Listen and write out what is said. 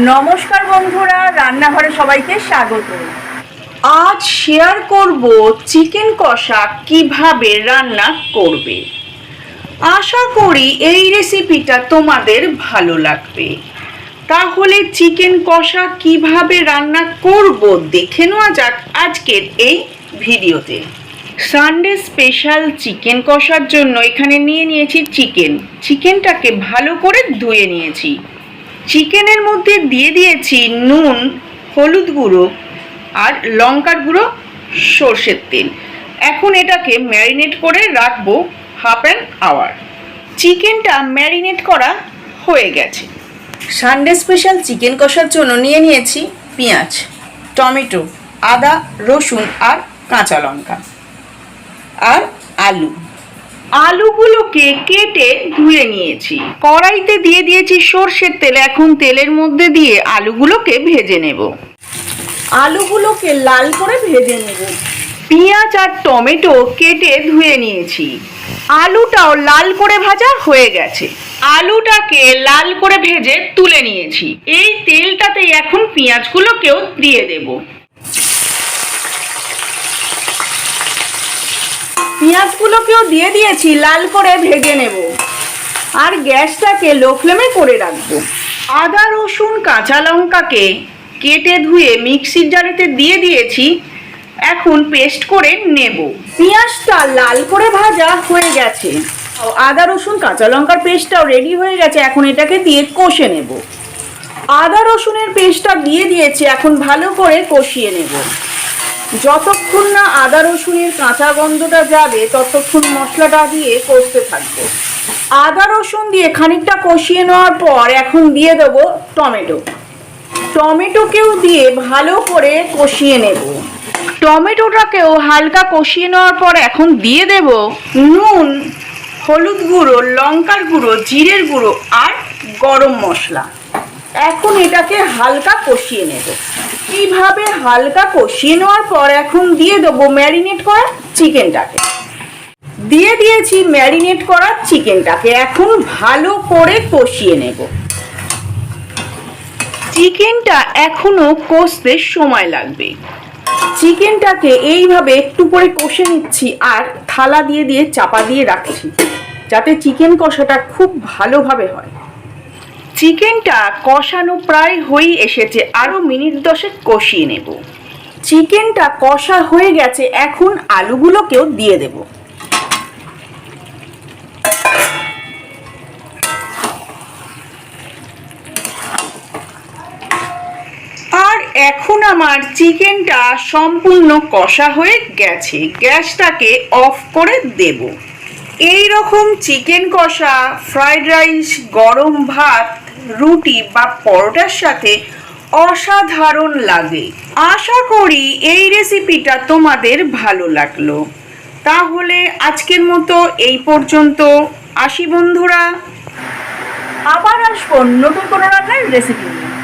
নমস্কার বন্ধুরা, রান্নাঘরে সবাইকে স্বাগত। আজ শেয়ার করব চিকেন কষা কীভাবে রান্না করবে। আশা করি এই রেসিপিটা তোমাদের ভালো লাগবে। তাহলে চিকেন কষা কীভাবে রান্না করব দেখে নেওয়া যাক আজকের এই ভিডিওতে। সানডে স্পেশাল চিকেন কষার জন্য এখানে নিয়ে নিয়েছি চিকেন চিকেনটাকে ভালো করে ধুয়ে নিয়েছি। চিকেনের মধ্যে দিয়ে দিয়েছি নুন, হলুদ গুঁড়ো আর লঙ্কার গুঁড়ো, সর্ষের তেল। এখন এটাকে ম্যারিনেট করে রাখব হাফ অ্যান আওয়ার। চিকেনটা ম্যারিনেট করা হয়ে গেছে। সানডে স্পেশাল চিকেন কষার জন্য নিয়ে নিয়েছি পেঁয়াজ, টমেটো, আদা, রসুন আর কাঁচা লঙ্কা আর আলু। আলুগুলোকে কেটে ধুয়ে নিয়েছি। কড়াইতে দিয়ে দিয়েছি সর্ষের তেল, এখন তেলের মধ্যে দিয়ে আলুগুলোকে ভেজে নেব। আলুগুলোকে লাল করে ভেজে নেব। পেঁয়াজ আর টমেটো কেটে ধুয়ে নিয়েছি। আলুটাও লাল করে ভাজা হয়ে গেছে। আলুটাকে লাল করে ভেজে তুলে নিয়েছি। এই তেলটাতেই এখন পেঁয়াজগুলোকেও দিয়ে দেবো। পেঁয়াজগুলোকেও দিয়ে দিয়েছি, লাল করে ভেজে নেব। আর গ্যাসটাকে লো ফ্লেমে করে রাখব। আদা, রসুন, কাঁচা লঙ্কাকে কেটে ধুয়ে মিক্সির জারেতে দিয়ে দিয়েছি, এখন পেস্ট করে নেব। পেঁয়াজটা লাল করে ভাজা হয়ে গেছে। আদা, রসুন, কাঁচা লঙ্কার পেস্টটাও রেডি হয়ে গেছে, এখন এটাকে দিয়ে কষে নেব। আদা, রসুনের পেস্টটা দিয়ে দিয়েছি, এখন ভালো করে কষিয়ে নেব। যতক্ষণ না আদা রসুনের কাঁচা গন্ধটা যাবে, ততক্ষণ মশলাটা দিয়ে কষতে থাকব। আদা রসুন দিয়ে খানিকটা কষিয়ে নেওয়ার পর এখন দিয়ে দেবো টমেটো। টমেটোকেও দিয়ে ভালো করে কষিয়ে নেব। টমেটোটাকেও হালকা কষিয়ে নেওয়ার পর এখন দিয়ে দেব নুন, হলুদ গুঁড়ো, লঙ্কার গুঁড়ো, জিরের গুঁড়ো আর গরম মশলা। এখন এটাকে হালকা কষিয়ে নেব। কীভাবে হালকা কষিয়ে নেওয়ার পর এখন দিয়ে দেবো ম্যারিনেট করা চিকেনটাকে। দিয়ে দিয়েছি ম্যারিনেট করা চিকেনটাকে। এখন ভালো করে কষিয়ে নেব। চিকেনটা এখনও কষতে সময় লাগবে। চিকেনটাকে এইভাবে একটু করে কষে নিচ্ছি আর থালা দিয়ে দিয়ে চাপা দিয়ে রাখছি, যাতে চিকেন কষাটা খুব ভালোভাবে হয়। চিকেনটা কষানো প্রায় হয়েই এসেছে আরও মিনিট দশেক কষিয়ে নেব। চিকেনটা কষা হয়ে গেছে, এখন আলুগুলোকেও দিয়ে দেব। আর এখন আমার চিকেনটা সম্পূর্ণ কষা হয়ে গেছে, গ্যাসটাকে অফ করে দেব। এই রকম চিকেন কষা, ফ্রাইড রাইস, গরম ভাত রুটি বা পরোটার সাথে অসাধারণ লাগে। আশা করি এই রেসিপিটা তোমাদের ভালো লাগল। তাহলে আজকের মতো এই পর্যন্ত। আসি বন্ধুরা। আবার আসব নতুন কোনো রান্নার রেসিপি নিয়ে।